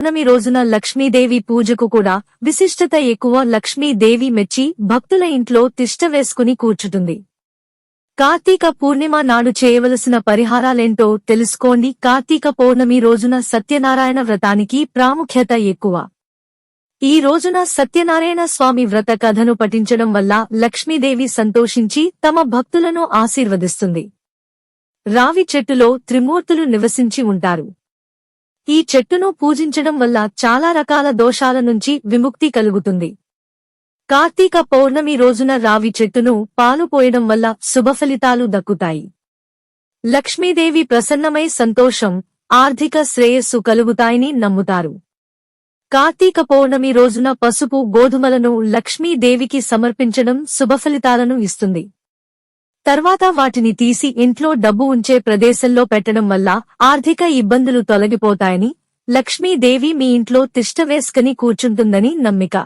పౌర్ణమి రోజున లక్ష్మీదేవి పూజకు కూడా విశిష్టత ఎక్కువ లక్ష్మీదేవి మెచ్చి భక్తుల ఇంట్లో తిష్ట వేసుకుని కార్తీక పూర్ణిమ నాడు చేయవలసిన పరిహారాలేంటో తెలుసుకోండి. కార్తీక పౌర్ణమి రోజున సత్యనారాయణ వ్రతానికి ప్రాముఖ్యత ఎక్కువ. ఈ రోజున సత్యనారాయణ స్వామి వ్రత కథను పఠించడం వల్ల లక్ష్మీదేవి సంతోషించి తమ భక్తులను ఆశీర్వదిస్తుంది. రావి చెట్టులో త్రిమూర్తులు నివసించి ఉంటారు. ఈ చెట్టును పూజించడం వల్ల చాలా రకాల దోషాల నుంచి విముక్తి కలుగుతుంది. కార్తీక పౌర్ణమి రోజున రావి చెట్టును పాలు పోయడం వల్ల శుభఫలితాలు దక్కుతాయి. లక్ష్మీదేవి ప్రసన్నమై సంతోషం ఆర్థిక శ్రేయస్సు కలుగుతాయని నమ్ముతారు. కార్తీక పౌర్ణమి రోజున పసుపు గోధుమలను లక్ష్మీదేవికి సమర్పించడం శుభఫలితాలను ఇస్తుంది. తర్వాత వాటిని తీసి ఇంట్లో డబ్బు ఉంచే ప్రదేశంలో పెట్టడం వల్ల ఆర్థిక ఇబ్బందులు తొలగిపోతాయని లక్ష్మీదేవి మీ ఇంట్లో తిష్ట వేసుకుని కూర్చుంటుందని నమ్మిక.